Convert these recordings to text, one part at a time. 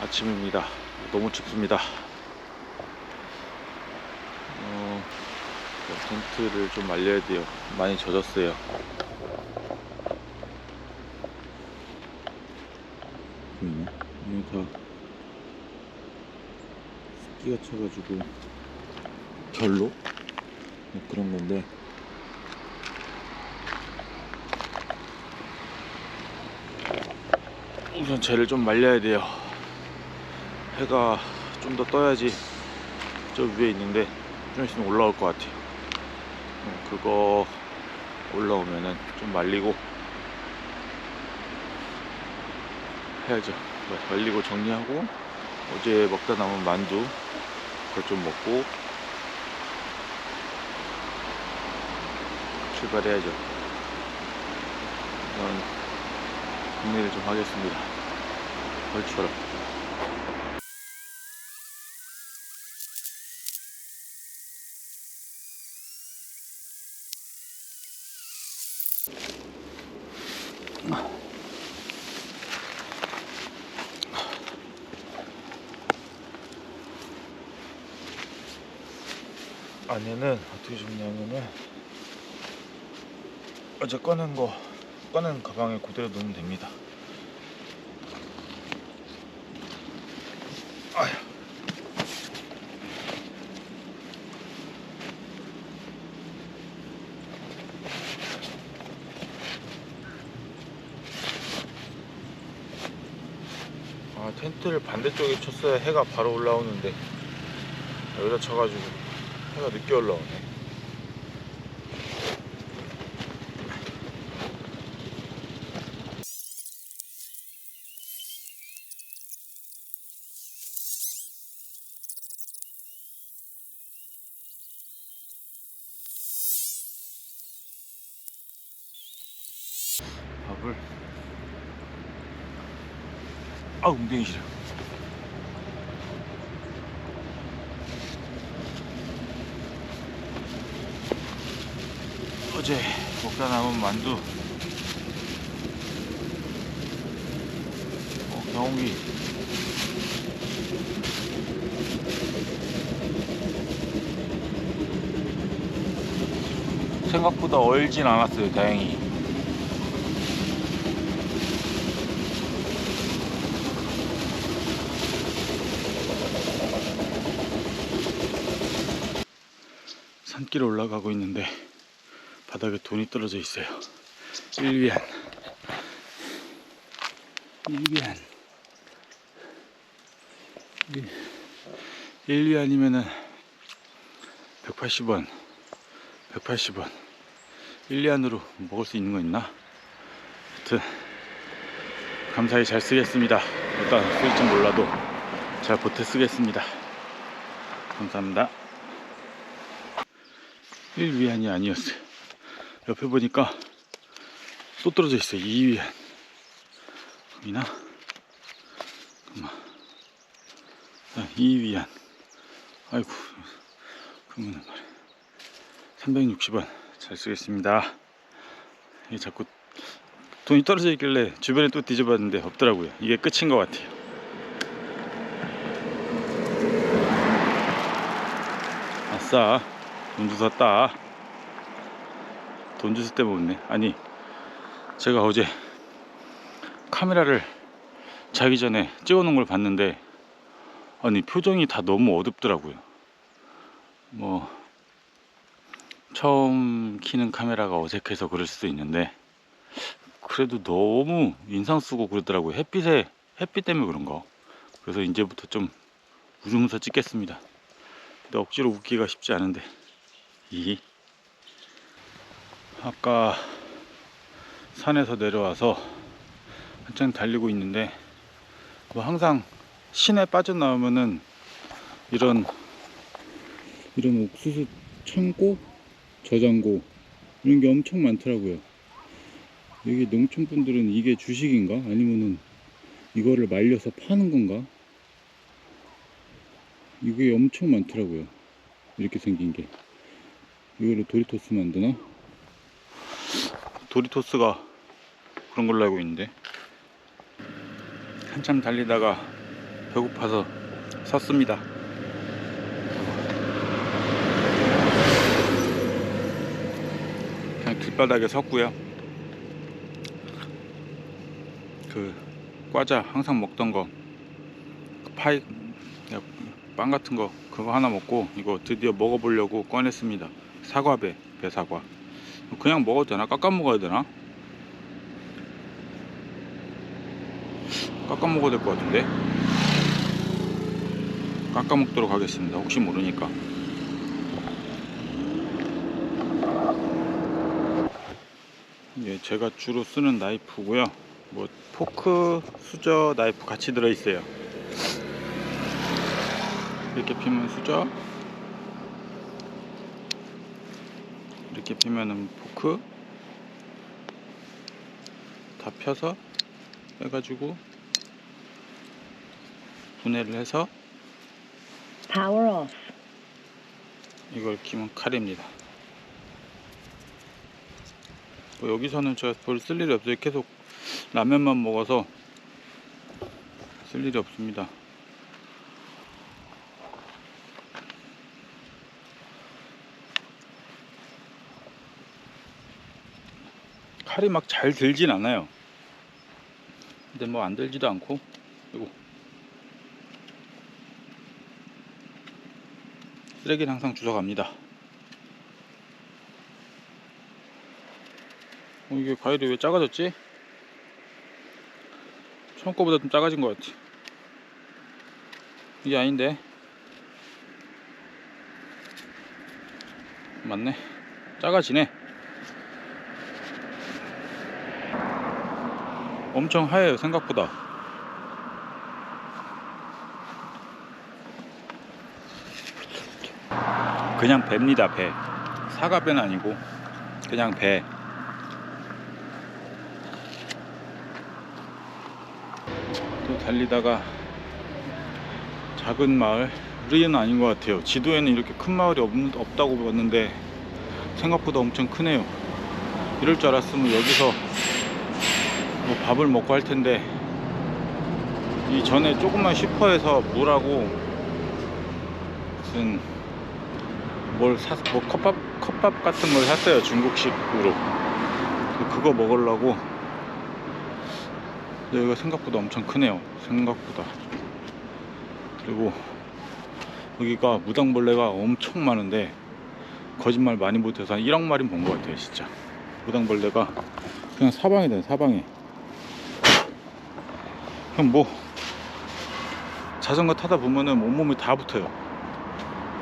아침입니다. 너무 춥습니다. 어, 텐트를 좀 말려야 돼요. 많이 젖었어요. 보이네? 여기 다 습기가 차가지고 결로 뭐 그런 건데 우선 쟤를 좀 말려야 돼요. 해가 좀 더 떠야지 저 위에 있는데 좀 있으면 올라올 것 같아요. 어, 그거 올라오면은 좀 말리고 해야죠. 네, 말리고 정리하고 어제 먹다 남은 만두 그거 좀 먹고 출발해야죠. 우선 정리를 좀 하겠습니다. 벌처럼. 안에는 어떻게 정리하냐면 어제 꺼낸 거 꺼낸 가방에 그대로 넣으면 됩니다. 아휴. 아 텐트를 반대쪽에 쳤어야 해가 바로 올라오는데 여기다 쳐가지고 해가 늦게 올라오네. 밥을 아 웅댕이 싫어 어제 먹다 남은 만두. 어, 경운기. 생각보다 얼진 않았어요 다행히. 산길 올라가고 있는데 바닥에 돈이 떨어져 있어요. 1위안. 1위안. 1위안이면은 180원. 180원. 1위안으로 먹을 수 있는 거 있나? 하여튼 감사히 잘 쓰겠습니다. 일단 쓸지 몰라도 잘 보태 쓰겠습니다. 감사합니다. 1위안이 아니었어요. 옆에 보니까 또 떨어져 있어요. 2위안. 보이나? 잠깐만. 아, 2위안. 아이고. 그러면 말이야. 360원. 잘 쓰겠습니다. 이게 자꾸 돈이 떨어져 있길래 주변에 또 뒤져봤는데 없더라고요. 이게 끝인 것 같아요. 아싸. 돈 주웠다. 돈 주실 때 먹네. 아니, 제가 어제 카메라를 자기 전에 찍어 놓은 걸 봤는데, 아니, 표정이 다 너무 어둡더라고요. 뭐, 처음 키는 카메라가 어색해서 그럴 수도 있는데, 그래도 너무 인상 쓰고 그러더라고요. 햇빛에, 햇빛 때문에 그런가. 그래서 이제부터 좀 웃으면서 찍겠습니다. 근데 억지로 웃기가 쉽지 않은데. 이 아까 산에서 내려와서 한참 달리고 있는데 뭐 항상 시내 빠져나오면은 이런 이런 옥수수 창고 저장고 이런 게 엄청 많더라고요. 여기 농촌분들은 이게 주식인가? 아니면은 이거를 말려서 파는 건가? 이게 엄청 많더라고요. 이렇게 생긴 게. 이걸로 도리토스 만드나? 도리토스가 그런 걸로 알고 있는데 한참 달리다가 배고파서 섰습니다. 그냥 길바닥에 섰고요. 그 과자 항상 먹던 거 파이 빵 같은 거 그거 하나 먹고 이거 드디어 먹어보려고 꺼냈습니다. 사과배 배사과. 그냥 먹어도 되나? 깎아 먹어야 되나? 깎아 먹어야 될 것 같은데. 깎아 먹도록 하겠습니다. 혹시 모르니까. 예, 제가 주로 쓰는 나이프고요. 뭐 포크, 수저, 나이프 같이 들어 있어요. 이렇게 피면 수저, 이렇게 피면은 포크 다 펴서 해가지고 분해를 해서. 이걸 끼면 칼입니다. 뭐 여기서는 제가 별 쓸 일이 없어요. 계속 라면만 먹어서 쓸 일이 없습니다. 칼이 막 잘 들진 않아요. 근데 뭐 안 들지도 않고, 그리고 쓰레기는 항상 주워갑니다. 어, 이게 과일이 왜 작아졌지? 처음 거보다 좀 작아진 것 같아. 이게 아닌데. 맞네. 작아지네. 엄청 하얘요, 생각보다. 그냥 배입니다, 배. 사과배는 아니고, 그냥 배. 또 달리다가 작은 마을, 우리는 아닌 것 같아요. 지도에는 이렇게 큰 마을이 없, 없다고 봤는데, 생각보다 엄청 크네요. 이럴 줄 알았으면 여기서 뭐 밥을 먹고 할 텐데, 이 전에 조금만 슈퍼에서 물하고 무슨 뭘 사, 뭐 컵밥, 컵밥 같은 걸 샀어요. 중국식으로. 그거 먹으려고. 여기가 생각보다 엄청 크네요. 생각보다. 그리고 여기가 무당벌레가 엄청 많은데 거짓말 많이 못해서 한 1억 마리 본 것 같아요. 진짜. 무당벌레가 그냥 사방에 돼 사방에. 그냥 뭐 자전거 타다 보면은 온몸이 다 붙어요.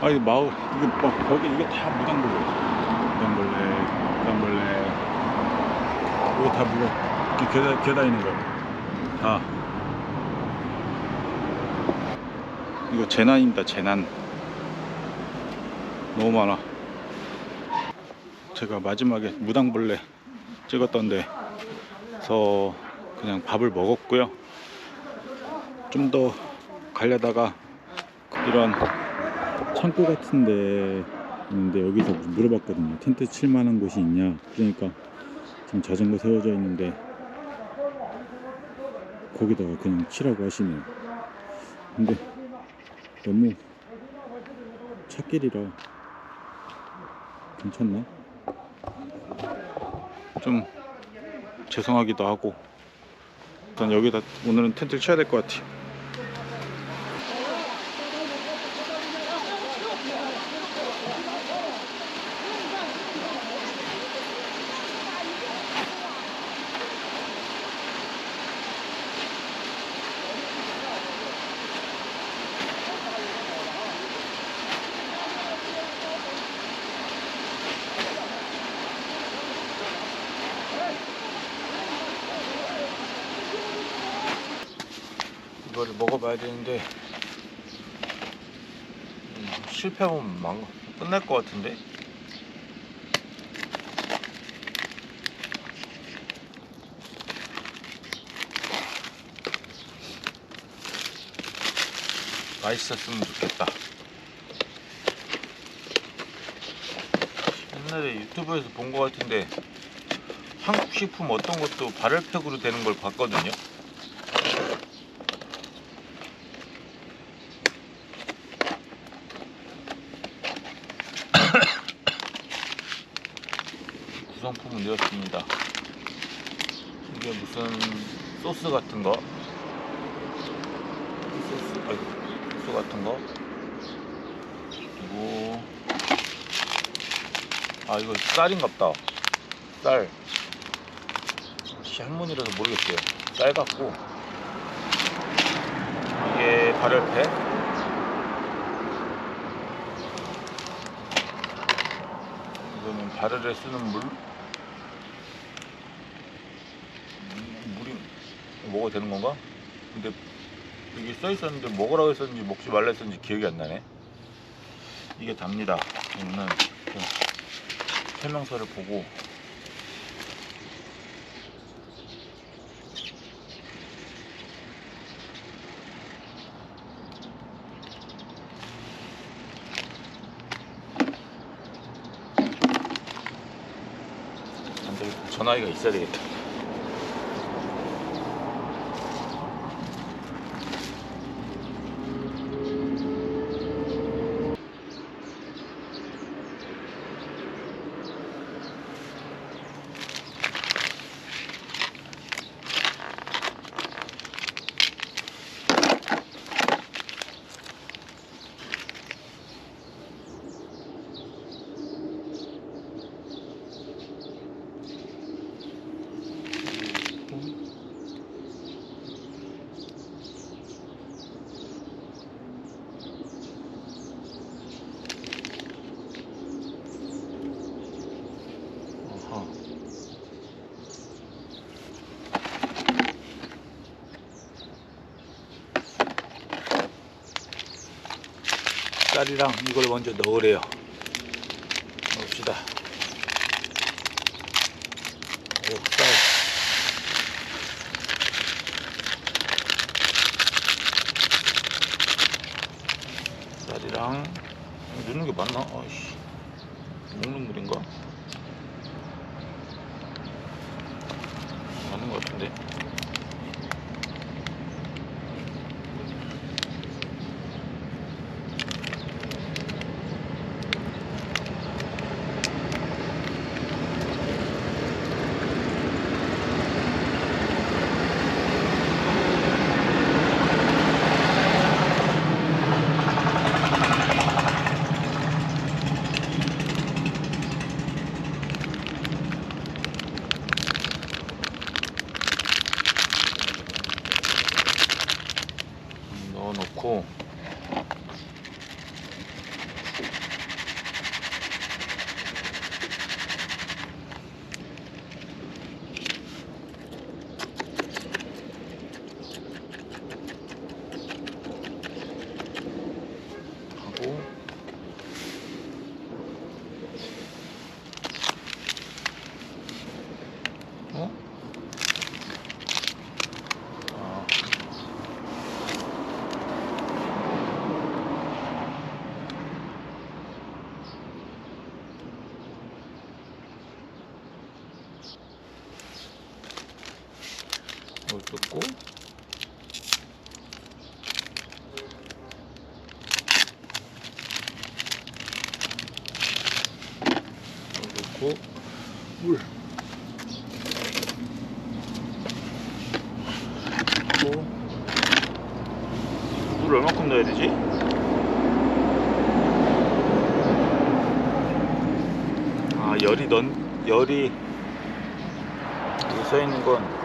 아니 마을 이게 막 거기 이게 다 무당벌레 무당벌레 무당벌레. 이거 다 물어 이렇게 기어, 기어다니는 거야 다. 이거 재난입니다 재난. 너무 많아. 제가 마지막에 무당벌레 찍었던 데 서 그냥 밥을 먹었고요 좀 더 가려다가 이런 창고 같은데 있는데 여기서 물어봤거든요. 텐트 칠 만한 곳이 있냐? 그러니까 지금 자전거 세워져 있는데 거기다가 그냥 치라고 하시네요. 근데 너무 찻길이라 괜찮나? 좀 죄송하기도 하고 일단 여기다 오늘은 텐트를 쳐야 될 것 같아요. 이거를 먹어봐야 되는데 음, 실패하면 망 끝날 것 같은데? 맛있었으면 좋겠다. 옛날에 유튜브에서 본 것 같은데 한국 식품 어떤 것도 발열팩으로 되는 걸 봤거든요 한번 넣었습니다. 이게 무슨 소스 같은 거? 소스, 아이고, 소스 같은 거? 그리고 아 이거 쌀인갑다. 쌀. 씨 할머니라서 모르겠어요. 쌀 같고 이게 발열패. 이거는 발열에 쓰는 물. 음, 물이 먹어도 되는 건가? 근데 여기 써 있었는데 먹으라고 했었는지 먹지 말라 했었는지 기억이 안 나네. 이게 답니다. 저는 그 설명서를 보고. 전화기가 있어야 되겠다. 어허. 쌀이랑 이걸 먼저 넣으래요. 넣읍시다. 오, 쌀. 쌀이랑 넣는 게 맞나? 아이씨. 먹는 물인가? 맞는 것 같은데. 음, 넣어놓고 하고 어? 아. 이걸 넣고. 물. 넣고. 물을 얼마큼 넣어야 되지? 아 열이 넌 열이 여기 써 있는 건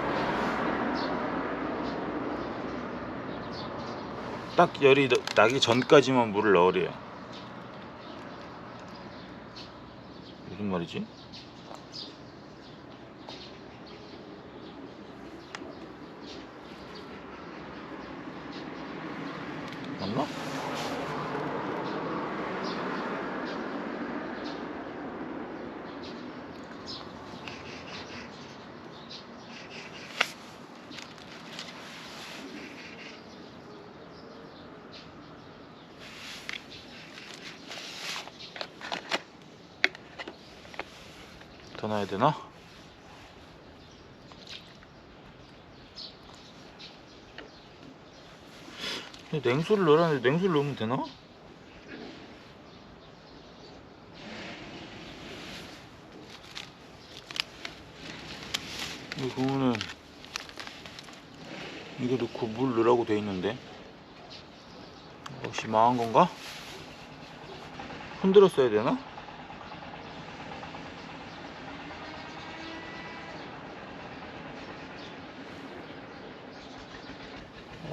딱 열이 나- 나기 전까지만 물을 넣으래요. 무슨 말이지? 맞나? 더 넣어야 되나? 냉수를 넣으라는데 냉수를 넣으면 되나? 그거는 이거 넣고 물 넣으라고 돼 있는데 혹시 망한 건가? 흔들었어야 되나?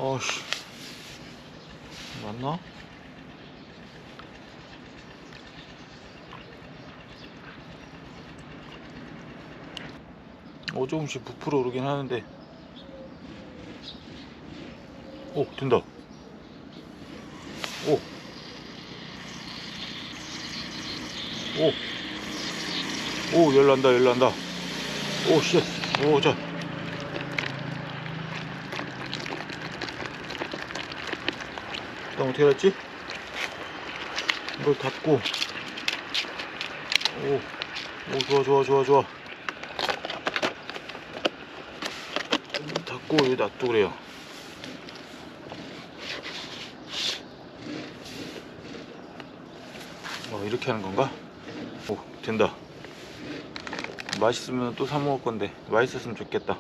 어씨 맞나? 어 조금씩 부풀어 오르긴 하는데 오 된다 오 오. 오, 열난다, 열난다. 오, 씨. 오, 자. 그다음 어떻게 했지? 이걸 닫고. 오, 오, 좋아, 좋아, 좋아, 좋아. 닫고 여기 놔두고 그래요. 어, 이렇게 하는 건가? 오, 된다. 맛있으면 또 사 먹을 건데 맛있었으면 좋겠다.